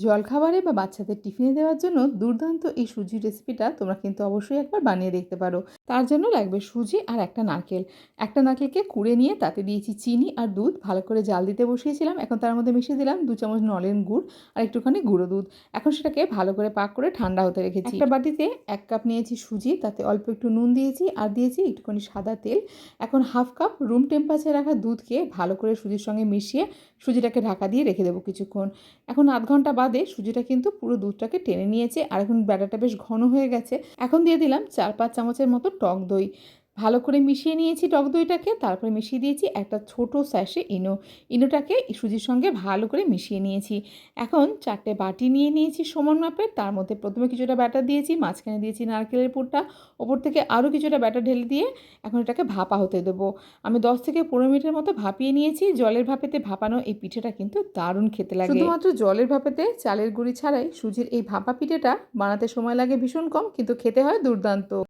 জলখাবারে বা বাচ্চাদের টিফিনে দেওয়ার জন্য দুর্দান্ত এই সুজির রেসিপিটা তোমরা কিন্তু অবশ্যই একবার বানিয়ে দেখতে পারো। তার জন্য লাগবে সুজি আর একটা নারকেল। একটা নারকেলকে কুড়ে নিয়ে তাতে দিয়েছি চিনি আর দুধ। ভালো করে জাল দিতে বসিয়েছিলাম। এখন তার মধ্যে মিশিয়ে দিলাম দু চামচ নলেন গুড় আর একটুখানি গুঁড়ো দুধ। এখন সেটাকে ভালো করে পাক করে ঠান্ডা হতে রেখেছি। একটা বাটিতে এক কাপ নিয়েছি সুজি, তাতে অল্প একটু নুন দিয়েছি আর দিয়েছি একটুখানি সাদা তেল। এখন হাফ কাপ রুম টেম্পারেচারে রাখা দুধকে ভালো করে সুজির সঙ্গে মিশিয়ে সুজিটাকে ঢাকা দিয়ে রেখে দেবো কিছুক্ষণ। এখন আধ ঘণ্টা বাদে সুজিটা কিন্তু পুরো দুধটাকে টেনে নিয়েছে। আর এখন ব্যাটারটা বেশ ঘন হয়ে গেছে। এখন দিয়ে দিলাম চার পাঁচ চামচের মতো টক দই। ভালো করে মিশিয়ে নিয়েছি টক দইটাকে, তারপরে মিশিয়ে দিয়েছি একটা ছোট স্যাশে ইনো। ইনোটাকে সুজির সঙ্গে ভালো করে মিশিয়ে নিয়েছি। এখন চারটে বাটি নিয়ে নিয়েছি সমান মাপের, তার মধ্যে প্রথমে কিছুটা ব্যাটার দিয়েছি, মাঝখানে দিয়েছি নারকেলের পুরটা, ওপর থেকে আরও কিছুটা ব্যাটার ঢেলে দিয়ে এখন এটাকে ভাপা হতে দেবো। আমি দশ থেকে পনেরো মিনিটের মতো ভাপিয়ে নিয়েছি, জলের ভাপেতে ভাপানো এই পিঠেটা কিন্তু দারুণ খেতে লাগে। শুধুমাত্র জলের ভাপেতে চালের গুঁড়ি ছাড়াই সুজির এই ভাপা পিঠেটা বানাতে সময় লাগে ভীষণ কম, কিন্তু খেতে হয় দুর্দান্ত।